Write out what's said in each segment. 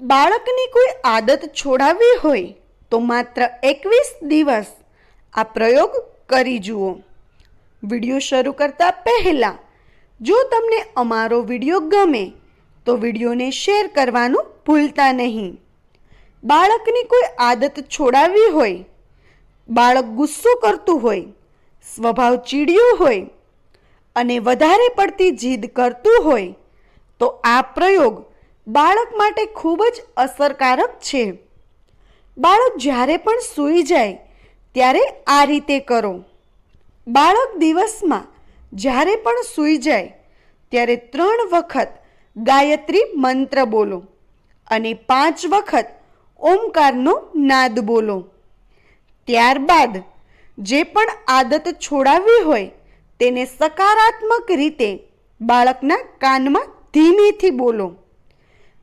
બાળકની કોઈ આદત છોડાવવી હોય તો માત્ર એકવીસ દિવસ આ પ્રયોગ કરી જુઓ. વીડિયો શરૂ કરતા પહેલાં, જો તમને અમારો વીડિયો ગમે, તો વિડીયોને શેર કરવાનું ભૂલતા નહીં. બાળકની કોઈ આદત છોડાવવી હોય, બાળક ગુસ્સો કરતું હોય, સ્વભાવ ચીડિયો હોય અને વધારે પડતી જીદ કરતું હોય, તો આ પ્રયોગ બાળક માટે ખૂબ જ અસરકારક છે. બાળક જ્યારે પણ સૂઈ જાય, ત્યારે આ રીતે કરો. બાળક દિવસમાં જ્યારે પણ સૂઈ જાય, ત્યારે ત્રણ વખત ગાયત્રી મંત્ર બોલો અને પાંચ વખત ઓમકારનો નાદ બોલો. ત્યારબાદ જે પણ આદત છોડાવવી હોય, તેને સકારાત્મક રીતે બાળકના કાનમાં ધીમેથી બોલો.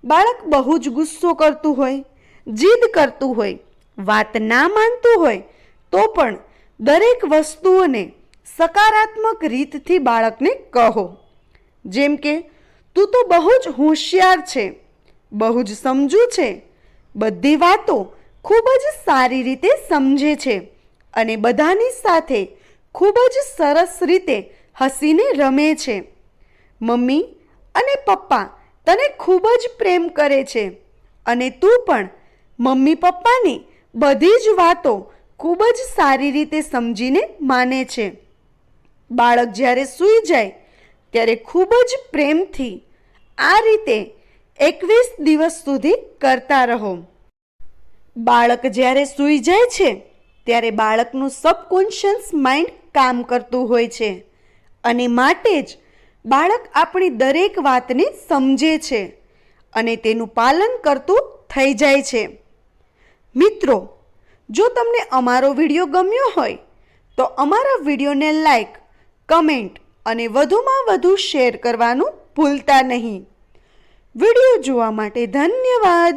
બાળક બહુ જ ગુસ્સો કરતું હોય, જીદ કરતું હોય, વાત ના માનતું હોય, તો પણ દરેક વસ્તુઓને સકારાત્મક રીતથી બાળકને કહો. જેમ કે, તું તો બહુ જ હોશિયાર છે, બહુ જ સમજુ છે, બધી વાતો ખૂબ જ સારી રીતે સમજે છે અને બધાની સાથે ખૂબ જ સરસ રીતે હસીને રમે છે. મમ્મી અને પપ્પા તને ખૂબ જ પ્રેમ કરે છે. અને તું પણ મમ્મી પપ્પાની બધી જ વાતો ખૂબ જ સારી રીતે સમજીને માને છે. બાળક જ્યારે સૂઈ જાય ત્યારે ખૂબ જ પ્રેમથી આ રીતે એકવીસ દિવસ સુધી કરતા રહો. બાળક જ્યારે સૂઈ જાય છે ત્યારે બાળકનું સબકોન્શિયસ માઇન્ડ કામ કરતું હોય છે. અને માટે જ બાળક આપણી દરેક વાતને સમજે છે અને તેનું પાલન કરતું થઈ જાય છે. મિત્રો, જો તમને અમારો વીડિયો ગમ્યો હોય, તો અમારા વિડીયોને લાઈક, કમેન્ટ અને વધુમાં વધુ શેર કરવાનું ભૂલતા નહીં. વીડિયો જોવા માટે ધન્યવાદ.